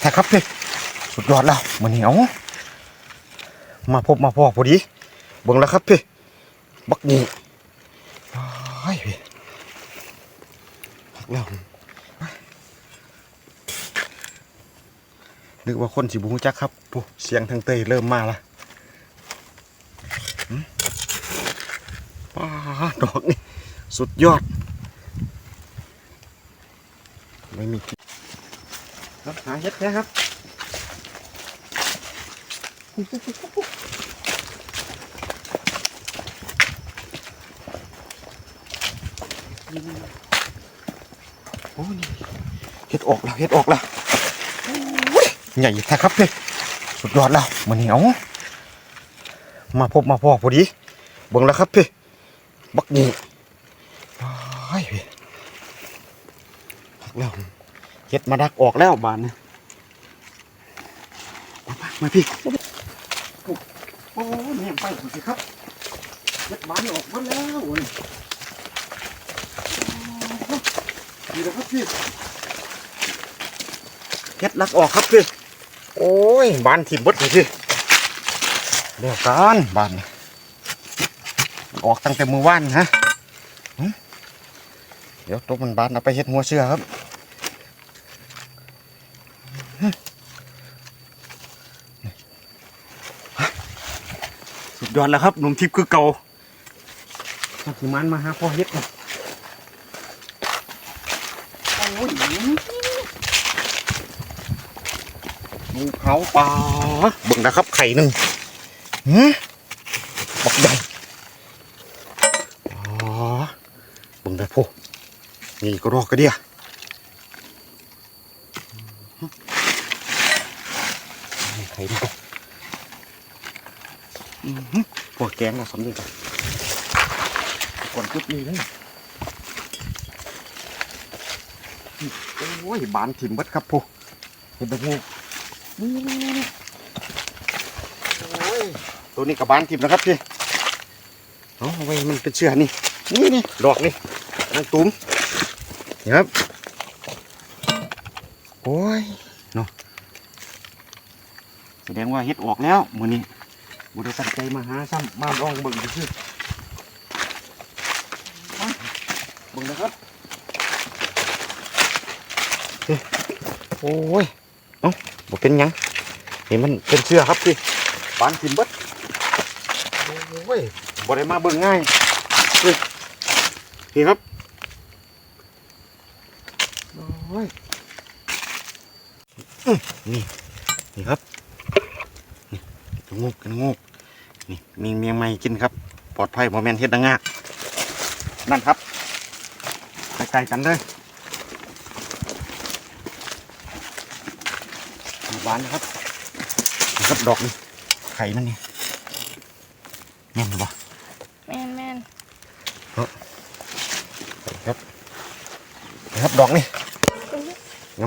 แท้ครับพี่สุดยอดแล้วมันเหนียวมาพบมาพอพอดีเบิ่งแล้วครับพี่บักนี่ไอ้พี่พักแล้วนึกว่าคนสิบูจักครับปุ๊เสียงทางเตยเริ่มมาละหืมป้าดอกนี่สุดยอด ไม่มีที่ ครับหาเห็ดนะครับโอ้นี่เห็ดออกแล้วเห็ดออกแล้วใหญ่แท้ครับพี่สุดยอดแล้วมันเหนียวมาพบมาพอพอดีเบิ่งแล้วครับพี่บักนี่ไอ้ยพี่พักแล้ว เห็ดมาดักออกแล้วบานนะมามามาพี่โอ้แม่งไปสิครับเห็ดบานออกมาแล้วโอ้ยนี่นะครับพี่เฮ็ดลักออกครับพี่โอ้ยบานถิ่มบดเลยพี่เดี๋ยวกันบานออกตั้งแต่มือว่านฮะเดี๋ยวตัวมันบานเอาไปเฮ็ดหัวเชื่อครับหึนี่ฮะสุด ยอดแล้วครับหนุ่มทิพย์คือเก่าถ้าสิมันมาหาพ่อเฮ็ดนะโอ้ยงูเขาป่าเบิ่งนะครับไข่หนึ่งหืมบักใหญ่อ๋อเบิ่งได้พวกนี่ก็รอกกระเดียไข่ดิอือ หือพวแกงเราสำเร็จก่อนก่อนปุ๊บนี่เลยโอ้ยบานถิ่มบัดครับผู้เห็นแบบงูนี่นี่นี่นี่โอ้ยตัวนี้กับบานถิ่มนะครับพี่เอาเอาไว้มันเป็นเชือนี่นี่นี่ดอกนี่นางตุ้มนี่ครับโอ้ยเนาะแสดงว่าเฮ็ดออกแล้วมือนี้ บุได้ตั้งใจมาหาซ้ำมาลองเบิ่งดูสิเอาบิ่งนะครับโอ้ยเอ้าบ่เป็นยังนี่มันเป็นเสื้อครับพี่ปานทิมเบิดโอ้ยบ่ได้มาเบิ่งง่ายนี่นี่ครับโอ้ยอื้อนี่นี่ครับ กระงูกกระงูกนี่มีเมียงใหม่กินครับ ปลอดภัยบ่แม่นเฮ็ดดังงากนั่นครับใกล้ๆกันเลยหวานนะครับนี่ครับดอกนี่ไข่มันนี่แน่นหรือเปล่าแม่นแม่นไข่ครับนี่ครับดอกนี่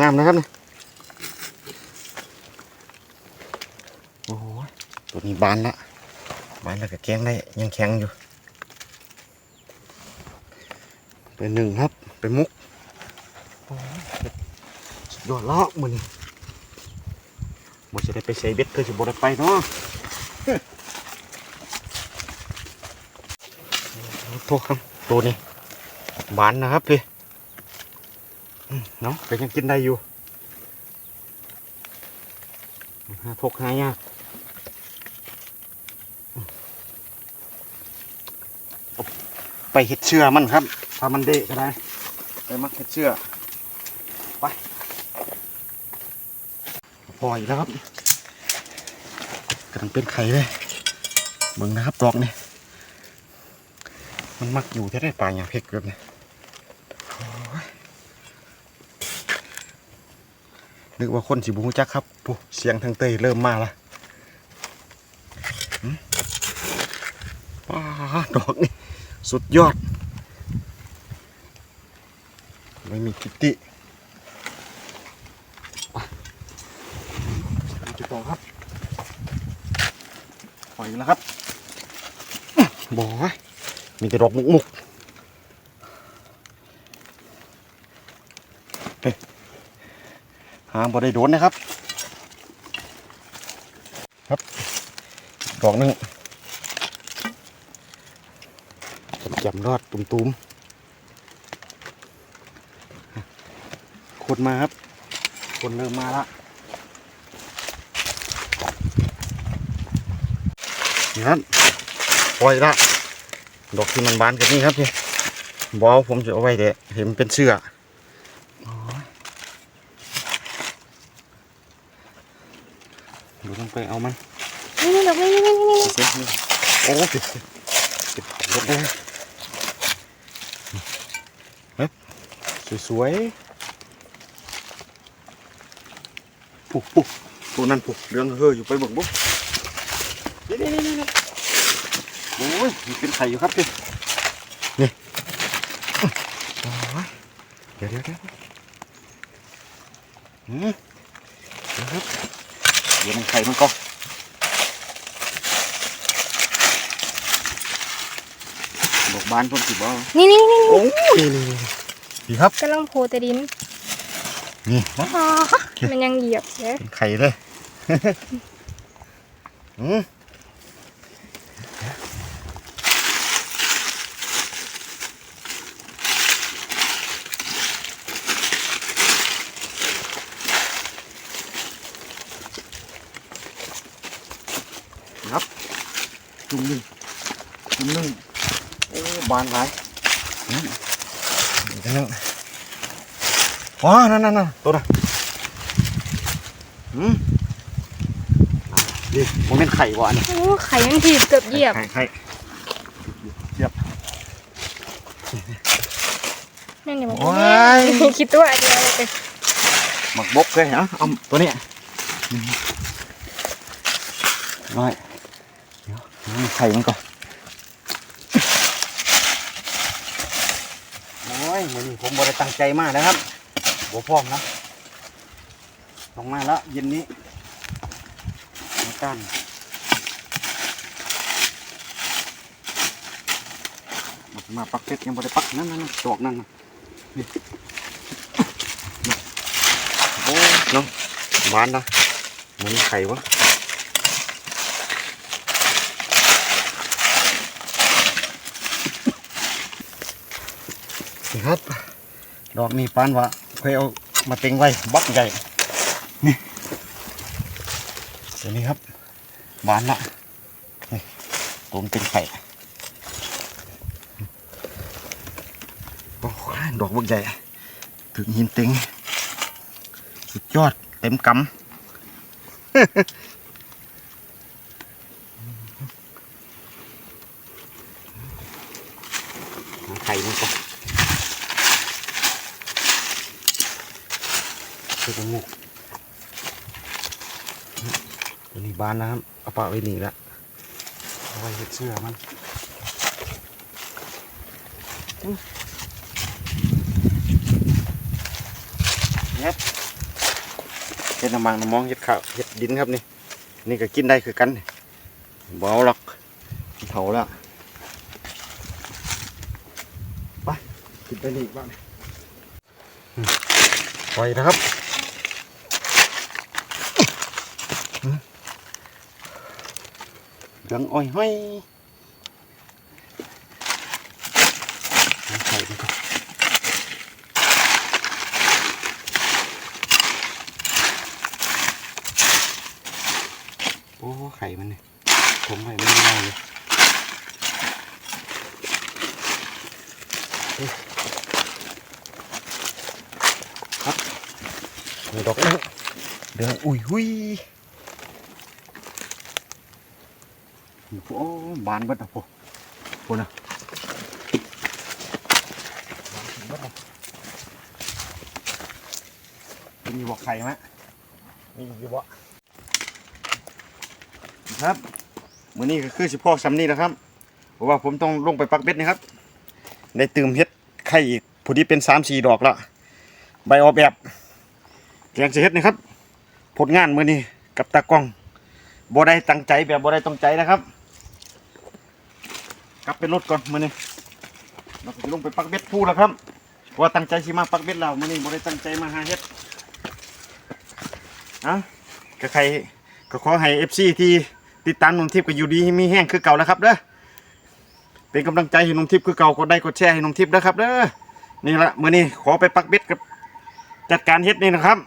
งามๆนะครับนี่โอ้โห ตัวนี้บานละบานแล้วก็แกงได้ยังแข็งอยู่ เป็นหนึ่งครับ เป็นมุกยสุดยอดละมือนี่บ่จะได้ไปใช้เบ็ดคือสิบ่ได้ไปเนาะโทษครับตัวนี้หวานนะครับพี่อืมเนาะก็ยังกินได้อยู่หาทกหายากเอาไป เห็ดเชื่อมันครับถ้ามันเดะก็ได้ไปมักเห็ดเชื่อไปปล่อยแล้วครับกำลังเป็นไข่เลยเบิ่งนะครับดอกนี่มันมักอยู่ที่ได้ปลาอย่างเพกแบบนี้โอ้ยนึกว่าคนสิบูจักครับปุ๊เสียงทางเตยเริ่มมาละหืมป้าดอกนี่ สุดยอด ไม่มีกิตติจุดต่อครับ ปล่อยแล้วครับบอย มีแต่ดอกมุกมุกเฮ้ยหาาบ่ได้โดนนะครับ ครับ ดอกหนึง จำรอดตุ่มๆคนมาครับ คนเริ่มมาละนี่ครับปล่อยละดอกที่มันบานกันนี่ครับพี่บอลผมจะเอาไว้เดี๋ยวเห็นมันเป็นเสื้อเดูต้องไปเอามันนี่ดอกนี่นี่นี่นี่เซ็ตนี่โอ้ติดติดรถเลยเฮ้ย สวยๆปุ๊บปุ๊บตัวนั้นปุ๊บเรื่องเฮ้ออยู่ไปเบิ่งบุ๊บนี่นี่นี่นี่โอ้ยมีเป็นไข่อยู่ครับพี่นี่โอ้ยเดี๋ยวเดี๋ยวเดี๋ยวอืมเดี๋ยวครับเดี๋ยวมันไข่มันก็ดอกบานผมสิบ่นี่นี่นี่โอ้ยนี่นี่ นี่ครับกำลังโผล่แต่ดิน นี่อ๋อมันยังเหยียบเลยเป็นไข่เลยอืมครับ จุ่มหนึ่งจุ่มหนึ่งโอ้บานหลาย อืมอีกอันหนึงว้านั่นนั่นนั่นตัวน่ะอืมอ่าดิโมเมนต์ไข่วะอันนี้โอ้ไข่มันถีบเกือบเหยียบไข่ไข่นั่นเดี๋ยวมันโอ้ยคิดตัวเดียวเลยหมักบกเลยเหรอเอาตัวเนี้ยอืมน้อยเดี๋ยวเอาไข่มันก่อน โอ้ยมือนี้ผมบริตั้งใจมากนะครับบัวพร้อมนะลงมาแล้วเย็นนี้มาก้านมามาปักเป็ดยังบริปักนั่นนั่นนั่นดอกนั่นนี่โอ้ยเนาะหวานนะเหมันไข่วะ ครับ ดอกนี้ปานว่าเคยเอามาเต็งไว้บักใหญ่ นี่เดี๋ยวนี้ครับบานละนี่ผมเป็นไข่โอ้ยดอกบักใหญ่ ถึงหินเต็ง สุดยอดเต็มกำหาไข่มันก่อน เสื้อหมูกตัวนี้ บานนะครับเอาปะไว้นี่ละเอาไว้เห็ดเสื้อมันอื้อเฮ็ดเห็ดน้ำมันน้ำมองเห็ดข้าวเห็ดดินครับนี่ นี่ก็กินได้คือกันนี่บ่เอาหรอกเถาแล้วไปกินไปนี่บ้างอืมปล่อยนะครับ เหลืองอ้อยห้อยใส่ไปก่อนโอ้ ไข่มันเนี่ยผมไข่ไม่ได้เลยเอ้ยครับดอกเดืองอุ้ยหุย โอ้บานเบิดอะพวกพวกนะบานเบิดอะมีบอกไข่ไหมมีอยู่บ่ครับมื้อนี้ก็คือสิพ่อซ้ำนี่นะครับเพราะว่าผมต้องลงไปปักเบ็ดนะครับ ได้ตื่มเฮ็ดไข่อีกพอดีเป็นสามสี่ดอกละใบออกแบบแกงสิเฮ็ดนะครับ ผลงานมื้อนี้กับตากล้องบ่ได้ตั้งใจแบบบ่ได้ตั้งใจนะครับ กลับไปรถก่อนมื้อนี้เราจะลงไปปักเบ็ดพูแล้วครับว่าตั้งใจสิมาปักเบ็ดเรามื้อนี้บ่ได้ตั้งใจมาหาเฮ็ดอะก็ใครก็ขอให้ FC ที่ติดตามนุ่มทิพย์ก็อยู่ดีมีแห้งคือเก่าแล้วครับเด้อเป็นกำลังใจให้นุ่มทิพย์คือเก่ากดได้กดแชร์ให้นุ่มทิพย์นะครับเด้อนี่ละมื้อนี้ขอไปปักเบ็ดกับจัดการเฮ็ดนี่นะครับ